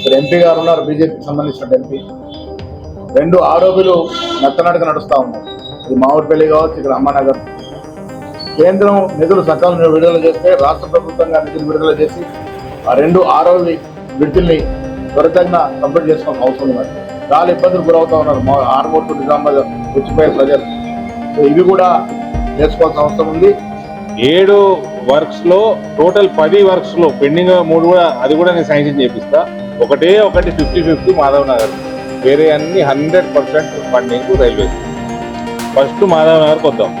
ఇక్కడ ఎంపీ గారు ఉన్నారు బీజేపీకి సంబంధించిన ఎంపీ. రెండు ఆరోపీలు నత్తనడక నడుస్తూ ఉన్నాయి. ఇది మామిడిపల్లి కావచ్చు ఇక్కడ అమ్మానగర్. కేంద్రం నిధులు సకాలంలో విడుదల చేస్తే రాష్ట్ర ప్రభుత్వంగా నిధులు విడుదల చేసి ఆ రెండు ఆరోపి విడుదలని త్వరితంగా కంప్లీట్ చేసుకోవాల్సిన అవసరం ఉన్నది చాలా ఇబ్బందులు గురవుతూ ఉన్నారు. మా ఆర్మూర్ నిజామాబాద్ వచ్చిపోయే ప్రజలు. సో ఇవి కూడా చేసుకోవాల్సిన అవసరం ఉంది. ఏడు వర్క్స్లో టోటల్ పది వర్క్స్లో పెండింగ్ మూడు కూడా అది కూడా నేను శాంక్షన్ చేపిస్తా. ఒకటే ఒకటి ఫిఫ్టీ ఫిఫ్టీ మాధవ్ నగర్ వేరే అన్ని hundred percent funding railway first Madhav నగర్కి వద్దాం.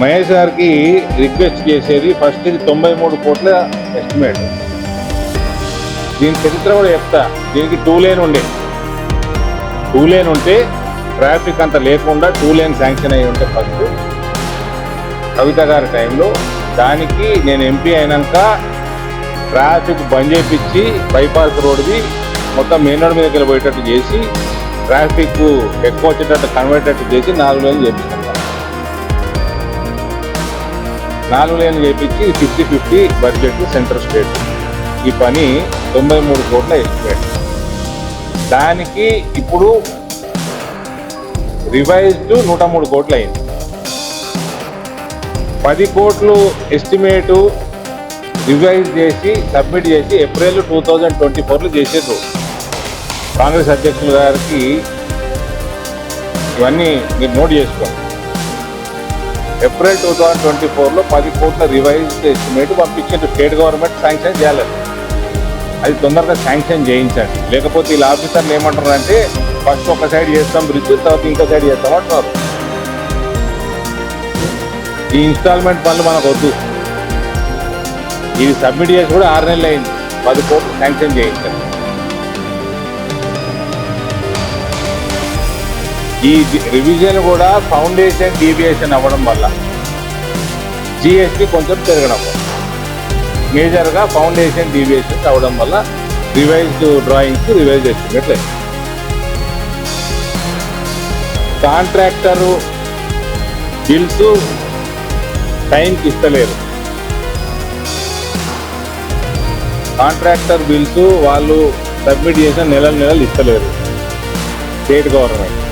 మహేష్ గారికి రిక్వెస్ట్ చేసేది ఫస్ట్ ఇది తొంభై మూడు కోట్ల ఎస్టిమేట్ దీని చరిత్ర కూడా చెప్తా. దీనికి టూ లేన్ ఉండే. టూ లేన్ ఉంటే ట్రాఫిక్ అంత లేకుండా టూ లేన్ శాంక్షన్ అయ్యి ఉంటే ఫస్ట్. కవిత గారి టైంలో దానికి నేను ఎంపీ అయినాక ట్రాఫిక్ బంద్ చేపించి బైపాస్ రోడ్ది మొత్తం మెయిన్ రోడ్ మీదకి వెళ్ళి పోయేటట్టు చేసి ట్రాఫిక్ ఎక్కువ వచ్చేటట్టు కన్వర్టేటట్టు చేసి నాలుగు లేన్లు చేపించాను నాలుగు లేన్లు చేపించి fifty fifty budget central state. ఈ పని తొంభై మూడు కోట్ల ఎస్టిమేట్. దానికి ఇప్పుడు రివైజ్డ్ నూట మూడు కోట్లు అయింది పది కోట్లు ఎస్టిమేటు రివైజ్ చేసి సబ్మిట్ చేసి ఏప్రిల్ టూ థౌజండ్ ట్వంటీ ఫోర్లో చేసేది. కాంగ్రెస్ అధ్యక్షుల గారికి ఇవన్నీ మీరు నోట్ చేసుకోండి. ఏప్రిల్ టూ థౌజండ్ ట్వంటీ ఫోర్లో పది కోట్ల రివైజ్డ్ ఎస్టిమేట్ పంపించారు స్టేట్ గవర్నమెంట్ శాంక్షన్ చేయాలి. అది తొందరగా శాంక్షన్ చేయించండి. లేకపోతే వీళ్ళ ఆఫీసర్లు ఏమంటారు అంటే ఫస్ట్ ఒక సైడ్ చేస్తాం బ్రిడ్జ్ తర్వాత ఇంకో సైడ్ చేస్తాం. అంటున్నారు ఈ ఇన్స్టాల్మెంట్ పనులు మనకు వద్దు. ఇది సబ్మిట్ చేసి కూడా ఆరు నెలలు అయింది. పది కోట్లు శాంక్షన్ చేయించారు ఈ రివిజన్ కూడా ఫౌండేషన్ డీవియేషన్ అవ్వడం వల్ల జిఎస్టీ కొంచెం పెరగడం మేజర్గా ఫౌండేషన్ డీవియేషన్ అవ్వడం వల్ల రివైజ్డ్ డ్రాయింగ్స్ రివైజ్ ఎస్టిమేట్ లేదు కాంట్రాక్టరు బిల్స్ టైంకి ఇస్తలేరు. కాంట్రాక్టర్ బిల్స్ వాళ్ళు సబ్మిట్ చేసిన నెలలు నెలలు ఇస్తలేరు. State government.